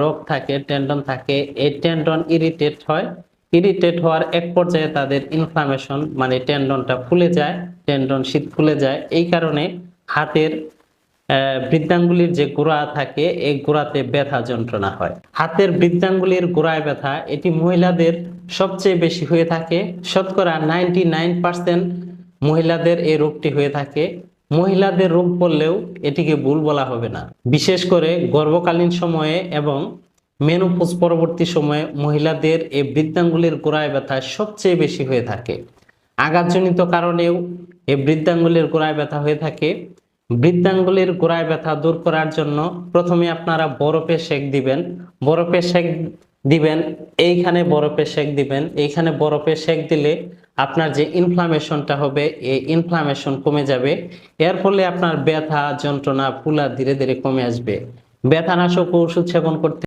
রোগ থাকে টেন্ডন থাকে, এই টেন্ডন ইরিটেট হয়। ইরিটেট হওয়ার এক পর্যায়ে তাদের ইনফ্লামেশন মানে টেন্ডনটা ফুলে যায় টেন্ডন শীত ফুলে যায়। এই কারণে হাতের বৃদ্ধাঙ্গুলির যে গোড়া থাকে, এই গোড়াতে ব্যথা যন্ত্রণা হয়। হাতের বৃদ্ধাঙ্গুলির গোড়ায় ব্যথা, এটি মহিলাদের সবচেয়ে বেশি হয়ে থাকে। শতকরা নাইনটি মহিলাদের এই রোগটি হয়ে থাকে। মহিলাদের রোগ বললেও এটিকে ভুল বলা হবে না। বিশেষ করে গর্ভকালীন সময়ে এবং মেনোপোজ পরবর্তী সময়ে মহিলাদের এই বৃদ্ধাঙ্গুলির গোড়ায় ব্যথা সবচেয়ে বেশি হয়ে থাকে। আঘাতজনিত কারণেও এই বৃদ্ধাঙ্গুলির গোড়ায় ব্যথা হয়ে থাকে। বৃদ্ধাঙ্গুলির গোড়ায় ব্যথা দূর করার জন্য প্রথমে আপনারা বরফে সেক দিবেন। বরফে সেক দিবেন, এইখানে বরফে সেক দিবেন, এইখানে বরফে সেক দিলে আপনার যে ইনফ্লামেশনটা হবে, এই ইনফ্লামেশন কমে যাবে। এর ফলে আপনার ব্যথা, যন্ত্রণা, ফুলা ধীরে ধীরে কমে আসবে। ব্যথানাশক ওষুধ সেবন করতে